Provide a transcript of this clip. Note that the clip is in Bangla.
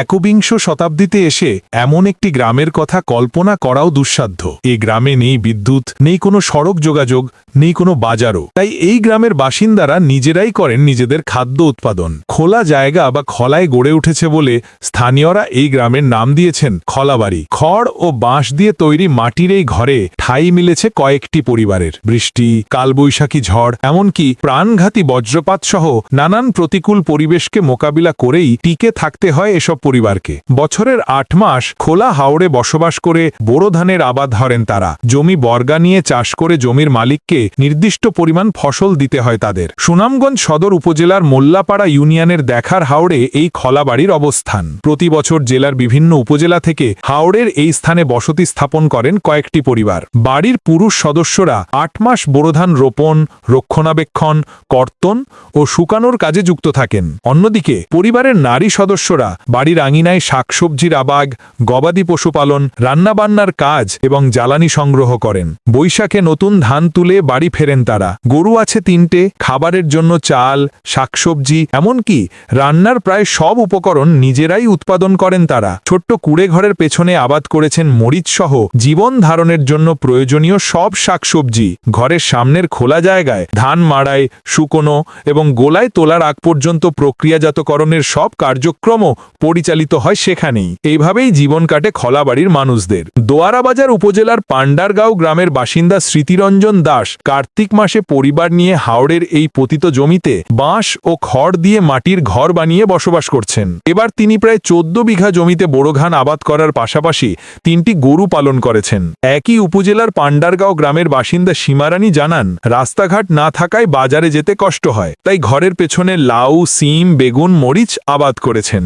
একবিংশ শতাব্দীতে এসে এমন একটি গ্রামের কথা কল্পনা করাও দুঃসাধ্য। এই গ্রামে নেই বিদ্যুৎ, নেই কোনো সড়ক যোগাযোগ, নেই কোনো বাজারও। তাই এই গ্রামের বাসিন্দারা নিজেরাই করেন নিজেদের খাদ্য উৎপাদন। খোলা জায়গা বা খলায় গড়ে উঠেছে বলে স্থানীয়রা এই গ্রামের নাম দিয়েছেন খলাবাড়ি। খড় ও বাঁশ দিয়ে তৈরি মাটির এই ঘরে ঠাই মিলেছে কয়েকটি পরিবারের। বৃষ্টি, কালবৈশাখী ঝড়, এমনকি প্রাণঘাতী বজ্রপাত সহ নানান প্রতিকূল পরিবেশকে মোকাবিলা করেই টিকে থাকতে হয় এসব পরিবারকে। বছরের আট মাস খোলা হাওড়ে বসবাস করে বোরো ধানের আবাদ ধরেন তারা। জমি বর্গা নিয়ে চাষ করে জমির মালিককে নির্দিষ্ট পরিমাণ ফসল দিতে হয় তাদের। সুনামগঞ্জ সদর উপজেলার মোল্লাপাড়া ইউনিয়নের দেখার হাওড়ে এই খলাবাড়ির অবস্থান। প্রতি বছর জেলার বিভিন্ন উপজেলা থেকে হাওড়ের এই স্থানে বসতি স্থাপন করেন কয়েকটি পরিবার। বাড়ির পুরুষ সদস্যরা আট মাস বোরোধান রোপণ, রক্ষণাবেক্ষণ, কর্তন ও শুকানোর কাজে যুক্ত থাকেন। অন্যদিকে পরিবারের নারী সদস্যরা বাড়ির আঙিনায় শাকসবজির আবাগ, গবাদি পশুপালন, রান্নাবান্নার কাজ এবং জ্বালানি সংগ্রহ করেন। বৈশাখে নতুন ধান তুলে বাড়ি ফেরেন তারা। গরু আছে তিনটে, খাবারের জন্য চাল, শাকসবজি, এমনকি রান্নার প্রায় সব উপকরণ নিজেরাই উৎপাদন করেন তারা। ছোট্ট কুড়ে ঘরের পেছনে আবাদ করেছেন মরিচ সহ জীবন ধারণের জন্য প্রয়োজনীয় সব শাকসবজি। ঘরের সামনের খোলা জায়গায় ধান মাড়াই শুকনো এবং গোলায় তোলার আগ পর্যন্ত প্রক্রিয়াজাতকরণের সব কার্যক্রমও পরিচালিত হয় সেখানেই। এইভাবেই জীবন কাটে খলাবাড়ির মানুষদের। দোয়ারাবাজার উপজেলার পাণ্ডারগাঁও গ্রামের বাসিন্দা স্মৃতিরঞ্জন দাস কার্তিক মাসে পরিবার নিয়ে হাওড়ের এই পতিত জমিতে বাঁশ ও খড় দিয়ে মাটির ঘর বানিয়ে বসবাস করছেন। এবার তিনি প্রায় চোদ্দ বিঘা জমিতে বোরোধান আবাদ করার পাশাপাশি তিনটি গরু পালন করেছেন। একই উপজেলার পাণ্ডারগাঁও গ্রামের বাসিন্দা সীমারানী জানান, রাস্তাঘাট না থাকায় বাজারে যেতে কষ্ট হয়, তাই ঘরের পেছনে লাউ, সিম, বেগুন, মরিচ আবাদ করেছেন।